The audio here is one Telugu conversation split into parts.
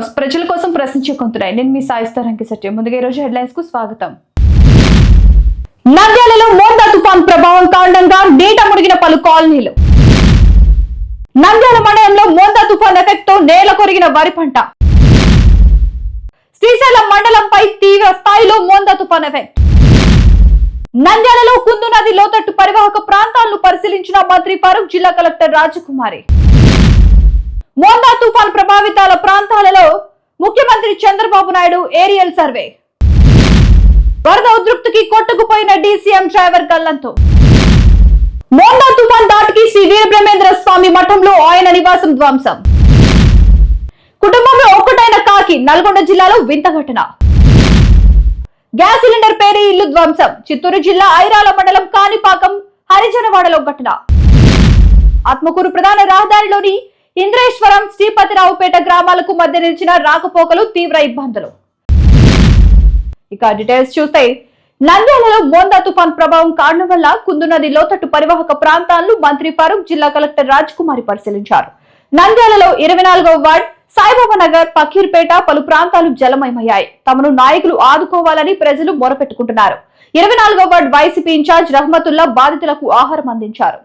న్యూస్ ప్రజల కోసం ప్రశ్నించే కొంతున్నాయి నేను మీ సాయిస్తారంకి సత్యం ముందుగా ఈ రోజు హెడ్లైన్స్కు స్వాగతం. నంద్యాలలో మోందా తుఫాన్ ప్రభావం కారణంగా నీట మునిగిన పలు కాలనీలు. నంద్యాల మండలంలో మోందా తుఫాన్ ఎఫెక్ట్తో నేల కొరిగిన వరి పంట. శ్రీశైలం మండలంపై తీవ్ర స్థాయిలో మోందా తుఫాన్ ఎఫెక్ట్. నంద్యాలలో కుందు నది లోతట్టు పరివాహక ప్రాంతాలను పరిశీలించిన మంత్రి ఫరూక్ జిల్లా కలెక్టర్ రాజకుమారి. మోండా తుఫాన్ ప్రభావితాల ప్రాంతాలలో ముఖ్యమంత్రి చంద్రబాబు నాయుడు ఏరియల్ సర్వే. వరద ఉద్రిక్తికి కొట్టుకుపోయిన డీసీఎం డ్రైవర్ గల్లంతో. మోండా తుఫాన్ దాటికి శ్రీ వీరబ్రహ్మేంద్ర స్వామి మఠంలో ఆయన నివాసం ధ్వంసం. కుటుంబంలో ఒక్కటైన కాకి నల్గొండ జిల్లాలో వింత ఘటన. గ్యాస్ సిలిండర్ పేరు ఇల్లు ధ్వంసం. చిత్తూరు జిల్లా ఐరాల మండలం కాణిపాకం హరిజనవాడలో ఘటన. ఆత్మకూరు ప్రధాన రహదారిలోని ఇంద్రేశ్వరం శ్రీపతిరావుపేట గ్రామాలకు మధ్య నిలిచిన రాకపోకలు తీవ్ర ఇబ్బందులు. ఇక డీటెయిల్స్ చూస్తే నంద్యాలలో మోందా తుఫాన్ ప్రభావం కారణం వల్ల కుందు నది లోతట్టు పరివాహక ప్రాంతాలను మంత్రి ఫరూక్ జిల్లా కలెక్టర్ రాజ్ కుమారి పరిశీలించారు. నంద్యాలలో ఇరవై నాలుగవ వార్డ్ సాయిబాబా నగర్ పకీర్పేట పలు ప్రాంతాలు జలమయమయ్యాయి. తమను నాయకులు ఆదుకోవాలని ప్రజలు మొరపెట్టుకుంటున్నారు. ఇరవై నాలుగవ వార్డ్ వైసీపీ ఇన్ఛార్జ్ రహమతుల్లా బాధితులకు ఆహారం అందించారు.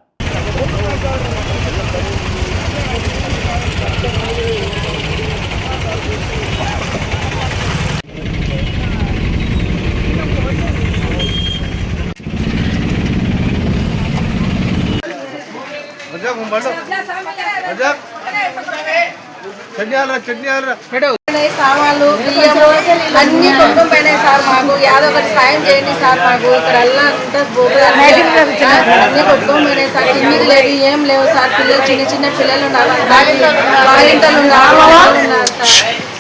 సామాన్లు బియ్యము అన్ని పోయినాయి సార్ మాకు. యాదో ఒకటి సాయం చేయండి సార్ మాకు. ఇక్కడ అల్లా అంతా అన్ని పోయినాయి సార్. తిండికి లేదు ఏం లేవు సార్. పిల్లలు చిన్న చిన్న పిల్లలు ఉన్నారు సార్.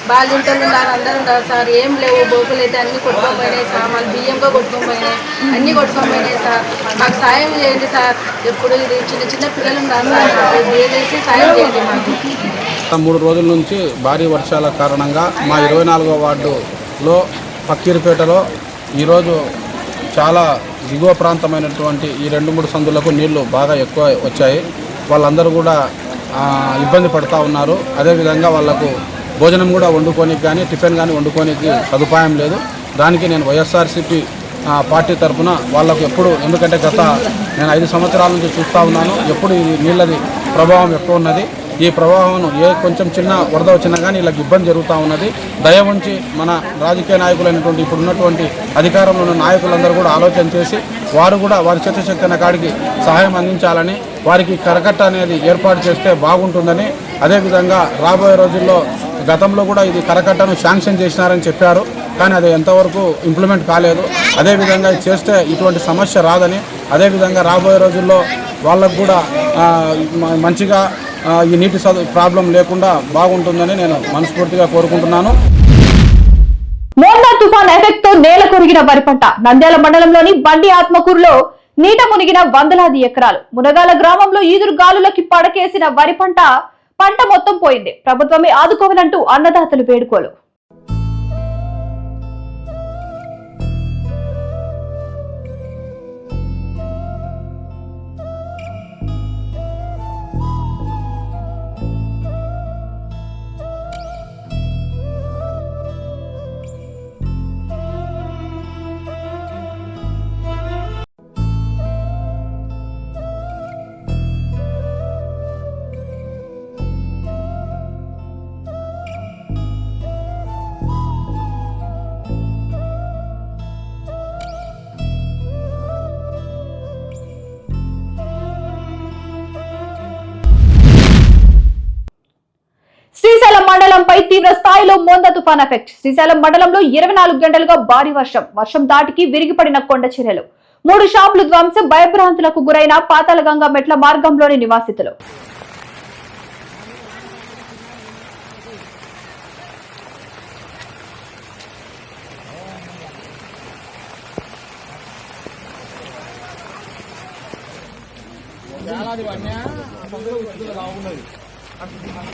బాలింతలు ఉన్నారు అందరూ ఉన్నారు సార్ ఏం లేవు. బోకులు అయితే అన్ని కొట్టుకొని పోయినాయి సామాన్లు బియ్యంగా కొట్టుకొని పోయినాయి అన్ని కొట్టుకొని పోయినాయి సార్. మాకు సాయం చేయండి సార్. ఎప్పుడు ఇది చిన్న చిన్న పిల్లలు ఉన్నారు సార్ దయచేసి సాయం చేయండి మాకు. మూడు రోజుల నుంచి భారీ వర్షాల కారణంగా మా ఇరవై నాలుగో వార్డులో పక్కీరుపేటలో ఈరోజు చాలా దిగువ ప్రాంతమైనటువంటి ఈ రెండు మూడు సందులకు నీళ్ళు బాగా ఎక్కువ వచ్చాయి. వాళ్ళందరూ కూడా ఇబ్బంది పడుతూ ఉన్నారు. అదేవిధంగా వాళ్ళకు భోజనం కూడా వండుకోనికి కానీ టిఫిన్ కానీ వండుకోనికి సదుపాయం లేదు. దానికి నేను వైఎస్ఆర్సీపీ పార్టీ తరఫున వాళ్ళకు ఎప్పుడు ఎందుకంటే గత నేను ఐదు సంవత్సరాల నుంచి చూస్తూ ఉన్నాను ఎప్పుడు ఈ నీళ్ళది ప్రభావం ఎక్కువ ఉన్నది. ఈ ప్రభావం ఏ కొంచెం చిన్న వరద వచ్చినా కానీ ఇలా ఇబ్బంది జరుగుతూ ఉన్నది. దయ ఉంచి మన రాజకీయ నాయకులైనటువంటి ఇప్పుడు ఉన్నటువంటి అధికారంలో ఉన్న నాయకులందరూ కూడా ఆలోచన చేసి వారు కూడా వారి చేతశక్తిన కాడికి సహాయం అందించాలని వారికి కరకట్ట అనేది ఏర్పాటు చేస్తే బాగుంటుందని అదేవిధంగా రాబోయే రోజుల్లో గతంలో కూడా ఇది కరకట్టను శాంక్షన్ చేసినారని చెప్పారు. కానీ అది ఎంతవరకు ఇంప్లిమెంట్ కాలేదు. అదేవిధంగా చేస్తే ఇటువంటి సమస్య రాదని అదేవిధంగా రాబోయే రోజుల్లో వాళ్ళకు కూడా మంచిగా ఈ నీటి ప్రాబ్లం లేకుండా బాగుంటుందని నేను మనస్ఫూర్తిగా కోరుకుంటున్నాను. మోందా తుఫాన్ ఎఫెక్ట్తో నేల కొరిగిన వరి పంట. నంద్యాల మండలంలోని బండి ఆత్మకూరులో నీట మునిగిన వందలాది ఎకరాలు. మునగాల గ్రామంలో ఈదురు గాలులకి పడకేసిన వరి పంట పంట మొత్తం పోయింది. ప్రభుత్వమే ఆదుకోవాలంటూ అన్నదాతలు వేడుకోలు. స్థాయిలో మోంద తుఫాన్ ఎఫెక్ట్. శ్రీశైలం మండలంలో ఇరవై నాలుగు గంటలుగా భారీ వర్షం. వర్షం దాటికి విరిగిపడిన కొండ చర్యలు మూడు షాపులు ధ్వంసం భయభ్రాంతులకు గురైన పాతాళగంగా మెట్ల మార్గంలోని నివాసితులు.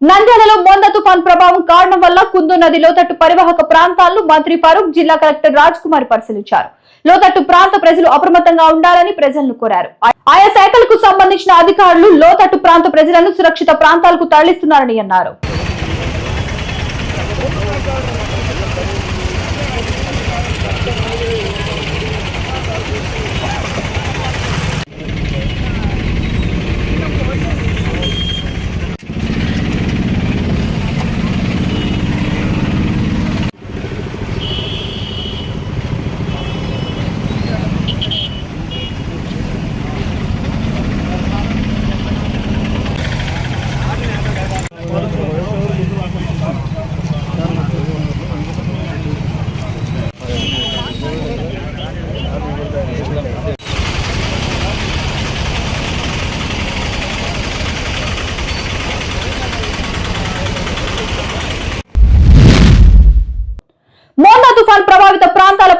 నంద్యాలలో మోంద తుఫాన్ ప్రభావం కారణం వల్ల కుందు నది లోతట్టు పరివాహక ప్రాంతాలను మంత్రి ఫరూక్ జిల్లా కలెక్టర్ రాజ్ కుమార్ పరిశీలించారు. లోతట్టు ప్రాంత ప్రజలు అప్రమత్తంగా ఉండాలని ప్రజలను కోరారు. ఆయా శాఖలకు సంబంధించిన అధికారులు లోతట్టు ప్రాంత ప్రజలను సురక్షిత ప్రాంతాలకు తరలిస్తున్నారని అన్నారు మోందా తుఫాన్ ప్రభావిత ప్రాంతాల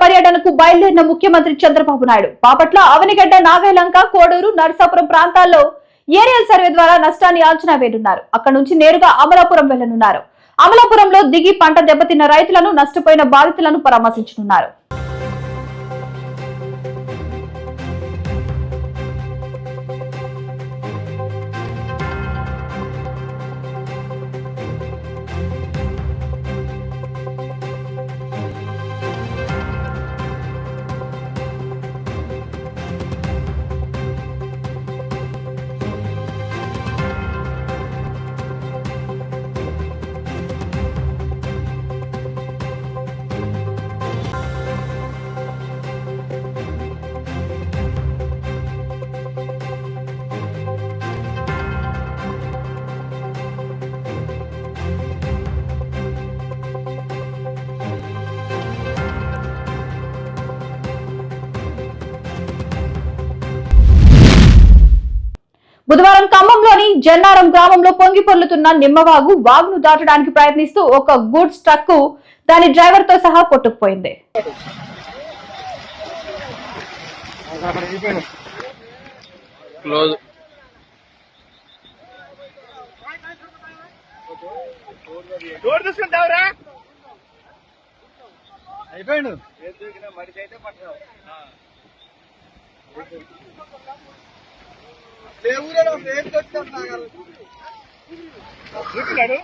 పర్యటనకు బయలుదేరిన ముఖ్యమంత్రి చంద్రబాబు నాయుడు. బాపట్ల అవనిగడ్డ నాగైలంక కోడూరు నరసాపురం ప్రాంతాల్లో ఏరియల్ సర్వే ద్వారా నష్టాన్ని అంచనా వేయనున్నారు. అక్కడ నుంచి నేరుగా అమలాపురం వెళ్ళనున్నారు అమలాపురంలో దిగి పంట దెబ్బతిన్న రైతులను నష్టపోయిన బాధితులను పరామర్శించనున్నారు. బుధవారం ఖమ్మంలోని జన్నారం గ్రామంలో పొంగి పొర్లుతున్న నిమ్మవాగు వాగును దాటడానికి ప్రయత్నిస్తూ ఒక గూడ్స్ ట్రక్ దాని డ్రైవర్తో సహా కొట్టుకుపోయింది. అయిపోయాడు అది?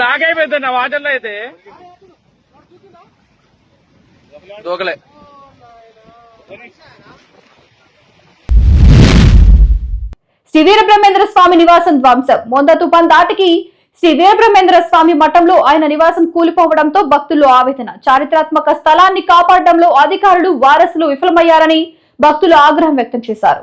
లాగైపోయింది నా వాటర్లో అయితే. దూకలే. శ్రీ వీరబ్రహ్మేంద్ర స్వామి నివాసం ధ్వంసం. మొంద తుఫాన్ దాటికి శ్రీ వీరబ్రహ్మేంద్ర స్వామి మఠంలో ఆయన నివాసం కూలిపోవడంతో భక్తులు ఆవేదన. చారిత్రాత్మక స్థలాన్ని కాపాడడంలో అధికారులు వారసులు విఫలమయ్యారని భక్తులు ఆగ్రహం వ్యక్తం చేశారు.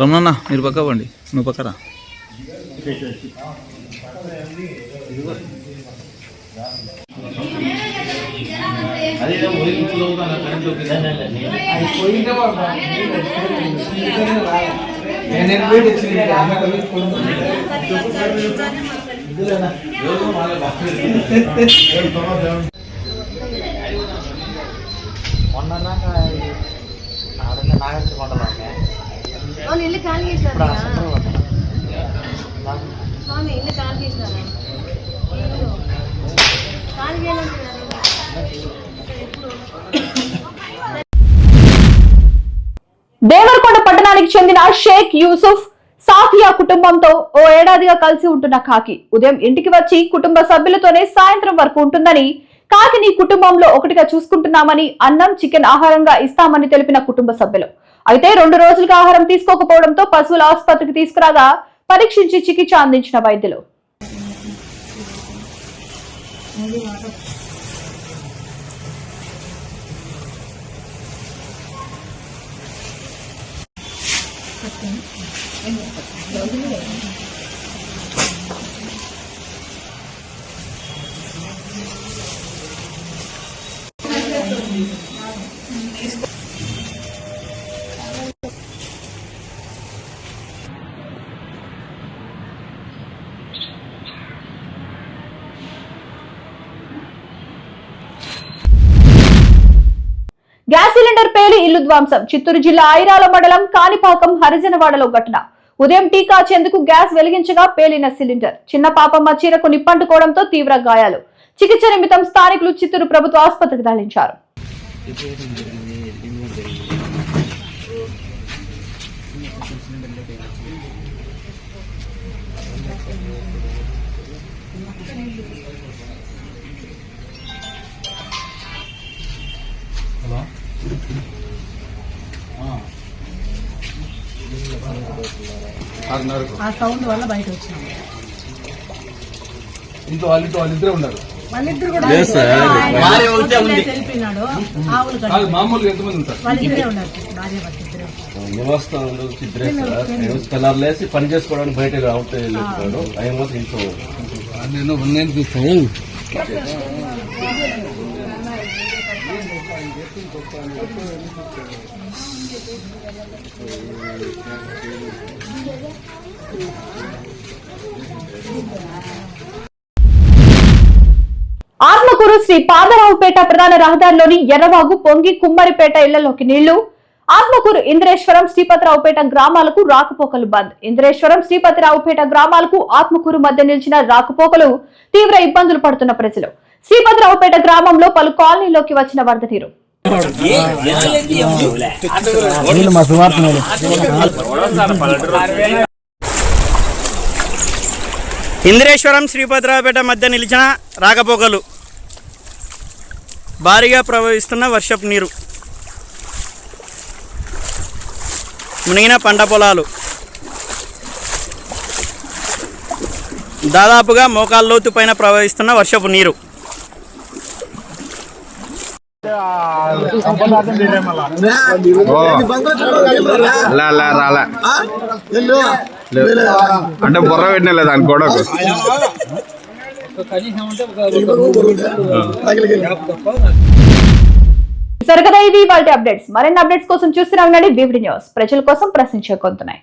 రమణన్న మీరు పక్క పండి. నువ్వు పక్కరా? వాళ్ళు ఇల్లు ఖాళీ చేసినారా స్వామి ఇల్లు ఖాళీ చేసినారా ఖాళీ చేయాలంటున్నారు దేవరకొండ పట్టణానికి చెందిన షేక్ యూసుఫ్ సాఫియా కుటుంబంతో ఓ ఏడాదిగా కలిసి ఉంటున్న కాకి. ఉదయం ఇంటికి వచ్చి కుటుంబ సభ్యులతోనే సాయంత్రం వరకు ఉంటుందని కాకిని కుటుంబంలో ఒకటిగా చూసుకుంటున్నామని అన్నం చికెన్ ఆహారంగా ఇస్తామని తెలిపిన కుటుంబ సభ్యులు. అయితే రెండు రోజులుగా ఆహారం తీసుకోకపోవడంతో పశువుల ఆసుపత్రికి తీసుకురాగా పరీక్షించి చికిత్స అందించిన వైద్యులు. ఇల్లు ధ్వంసం చిత్తూరు జిల్లా ఐరాల మండలం కాణిపాకం హరిజనవాడలో ఘటన. ఉదయం టీకా కాచేందుకు గ్యాస్ వెలిగించగా పేలిన సిలిండర్. చిన్న పాపమ్మ చీరకు నిప్పంటుకోవడంతో తీవ్ర గాయాలు. చికిత్స నిమిత్తం స్థానికులు చిత్తూరు ప్రభుత్వ ఆసుపత్రికి తరలించారు. ఆ సౌండ్ వల్ల బయట వచ్చినాం. ఇంట్లో వాళ్ళు ఇంట్లో వాళ్ళిద్దరే ఉన్నారు. వాళ్ళిద్దరు కూడా తెలిపినాడు. ఆవులు కట్ట మామూలుగా ఎంతమంది ఉంటారు? వాళ్ళిద్దరే ఉన్నారు భార్య భర్త ఇద్దరే ఉన్నారు. వ్యవస్థలు చిత్రేస్తారు కలర్ లేసి పని చేసుకోవడానికి బయట అవుట్ వెళ్తున్నాడు ఆయన మాత్రం ఇంట్లో నేను నేను చూస్తాను ఆత్మకూరు శ్రీ పాదరావుపేట ప్రధాన రహదారిలోని ఎర్రవాగు పొంగి కుమ్మరిపేట ఇళ్ళలోకి నీళ్ళు. ఆత్మకూరు ఇంద్రేశ్వరం శ్రీపతిరావుపేట గ్రామాలకు రాకపోకలు బంద్. ఇంద్రేశ్వరం శ్రీపతిరావుపేట గ్రామాలకు ఆత్మకూరు మధ్య నిలిచిన రాకపోకలు తీవ్ర ఇబ్బందులు పడుతున్న ప్రజలు. శ్రీపతిరావుపేట గ్రామంలో పలు కాలనీలోకి వచ్చిన వరద నీరు. మా ఇంద్రేశ్వరం శ్రీభద్రాపేట మధ్య నిలిచిన రాగపోకలు భారీగా ప్రవహిస్తున్న వర్షపు నీరు. మునిగిన పంట పొలాలు. దాదాపుగా మోకాళ్ళ లోతు పైన ప్రవహిస్తున్న వర్షపు నీరు. రాలే అంటే బుర్ర పెట్టిన దాని గొడవకు? సరికదా ఇవి వాళ్ళ అప్డేట్స్. మరిన్ని అప్డేట్స్ కోసం చూస్తూనే ఉండండి. BB news. ప్రజల కోసం ప్రశ్నించే కొంతున్నాయి